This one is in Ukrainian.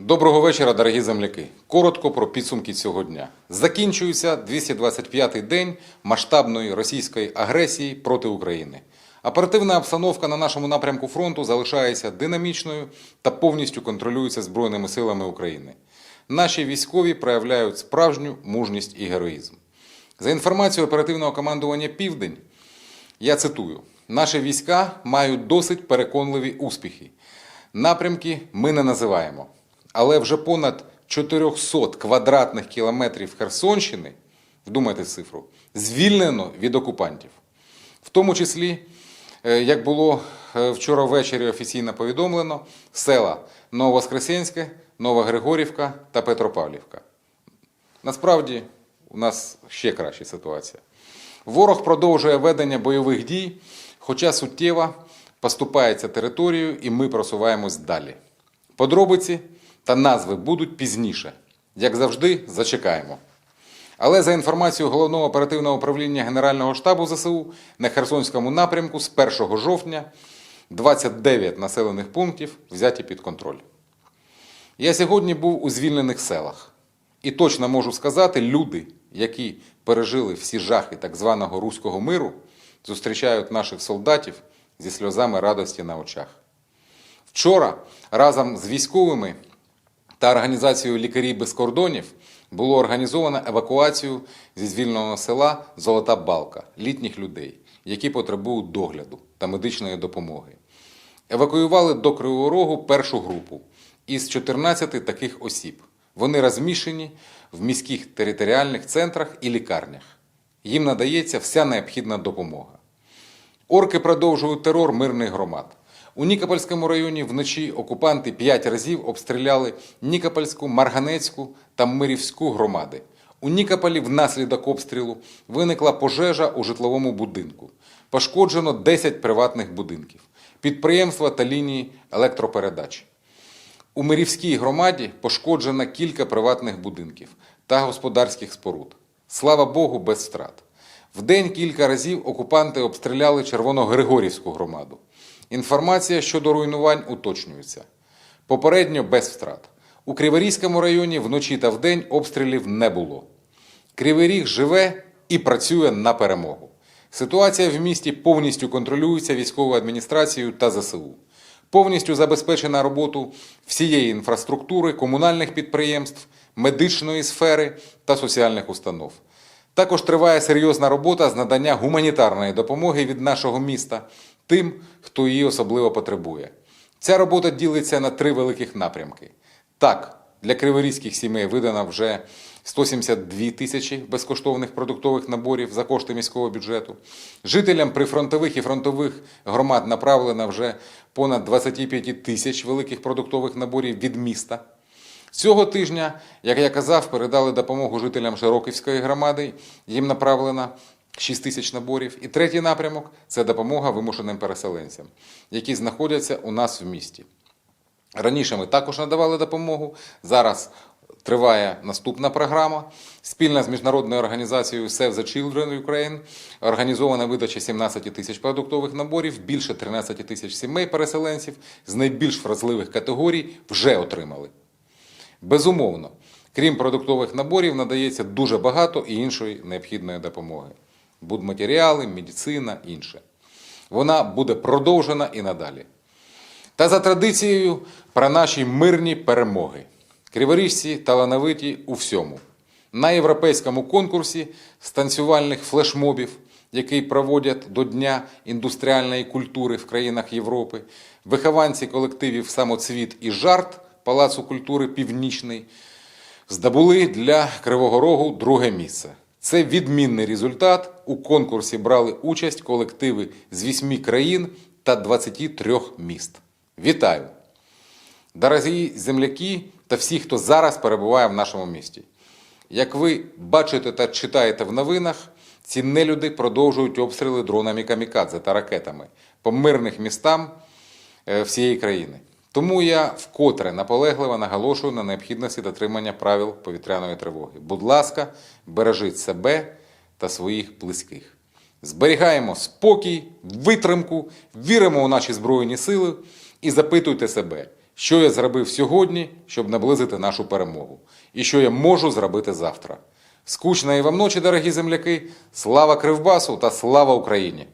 Доброго вечора, дорогі земляки. Коротко про підсумки цього дня. Закінчується 225-й день масштабної російської агресії проти України. Оперативна обстановка на нашому напрямку фронту залишається динамічною та повністю контролюється Збройними силами України. Наші військові проявляють справжню мужність і героїзм. За інформацією оперативного командування Південь, я цитую: наші війська мають досить переконливі успіхи. Напрямки ми не називаємо, але вже понад 400 квадратних кілометрів Херсонщини, вдумайте цифру, звільнено від окупантів. В тому числі, е, як було е, вчора ввечері офіційно повідомлено, села Нововоскресенське, Нова Григорівка та Петропавлівка. Насправді у нас ще краща ситуація. Ворог продовжує ведення бойових дій, хоча суттєво поступається територією, і ми просуваємось далі. Подробиці та назви будуть пізніше. Як завжди, зачекаємо. Але за інформацією головного оперативного управління Генерального штабу ЗСУ на Херсонському напрямку з 1 жовтня 29 населених пунктів взяті під контроль. Я сьогодні був у звільнених селах. І точно можу сказати, люди, які пережили всі жахи так званого руського миру, зустрічають наших солдатів зі сльозами радості на очах. Вчора разом з військовими та організацією Лікарі без кордонів було організовано евакуацію зі звільненого села Золота Балка літніх людей, які потребують догляду та медичної допомоги. Евакуювали до Кривого Рогу першу групу із 14 таких осіб. Вони розміщені в міських територіальних центрах і лікарнях. Їм надається вся необхідна допомога. Орки продовжують терор мирних громад. У Нікопольському районі вночі окупанти п'ять разів обстріляли Нікопольську, Марганецьку та Мирівську громади. У Нікополі внаслідок обстрілу виникла пожежа у житловому будинку. Пошкоджено 10 приватних будинків, підприємства та лінії електропередач. У Мирівській громаді пошкоджено кілька приватних будинків та господарських споруд. Слава Богу, без втрат. Вдень кілька разів окупанти обстріляли Червоногригорівську громаду. Інформація щодо руйнувань уточнюється. Попередньо без втрат. У Криворізькому районі вночі та вдень обстрілів не було. Кривий Ріг живе і працює на перемогу. Ситуація в місті повністю контролюється військовою адміністрацією та ЗСУ. Повністю забезпечена роботу всієї інфраструктури, комунальних підприємств, медичної сфери та соціальних установ. Також триває серйозна робота з надання гуманітарної допомоги від нашого міста тим, хто її особливо потребує. Ця робота ділиться на три великих напрямки. Так, для криворізьких сімей видано вже 172 тисячі безкоштовних продуктових наборів за кошти міського бюджету. Жителям прифронтових і фронтових громад направлено вже понад 25 тисяч великих продуктових наборів від міста. Цього тижня, як я казав, передали допомогу жителям Широківської громади. Їм направлено 6 тисяч наборів. І третій напрямок це допомога вимушеним переселенцям, які знаходяться у нас в місті. Раніше ми також надавали допомогу. Зараз триває наступна програма. Спільно з міжнародною організацією Save the Children Ukraine організована видача 17 тисяч продуктових наборів. Більше 13 тисяч сімей переселенців з найбільш вразливих категорій вже отримали. Безумовно, крім продуктових наборів, надається дуже багато і іншої необхідної допомоги: будматеріали, медицина, інше. Вона буде продовжена і надалі. Та за традицією про наші мирні перемоги. Криворіжці талановиті у всьому. На європейському конкурсі з танцювальних флешмобів, який проводять до Дня індустріальної культури в країнах Європи, вихованці колективів Самоцвіт і жарт Палацу культури Північний здобули для Кривого Рогу друге місце. Це відмінний результат. У конкурсі брали участь колективи з 8 країн та 23 міст. Вітаю! Дорогі земляки та всі, хто зараз перебуває в нашому місті. Як ви бачите та читаєте в новинах, ці нелюди продовжують обстріли дронами камікадзе та ракетами по мирних містам е, всієї країни. Тому я вкотре наполегливо наголошую на необхідності дотримання правил повітряної тривоги. Будь ласка, бережіть себе та своїх близьких. Зберігаємо спокій, витримку, віримо у наші Збройні сили і запитуйте себе, що я зробив сьогодні, щоб наблизити нашу перемогу, і що я можу зробити завтра. Скучної вам ночі, дорогі земляки! Слава Кривбасу та слава Україні!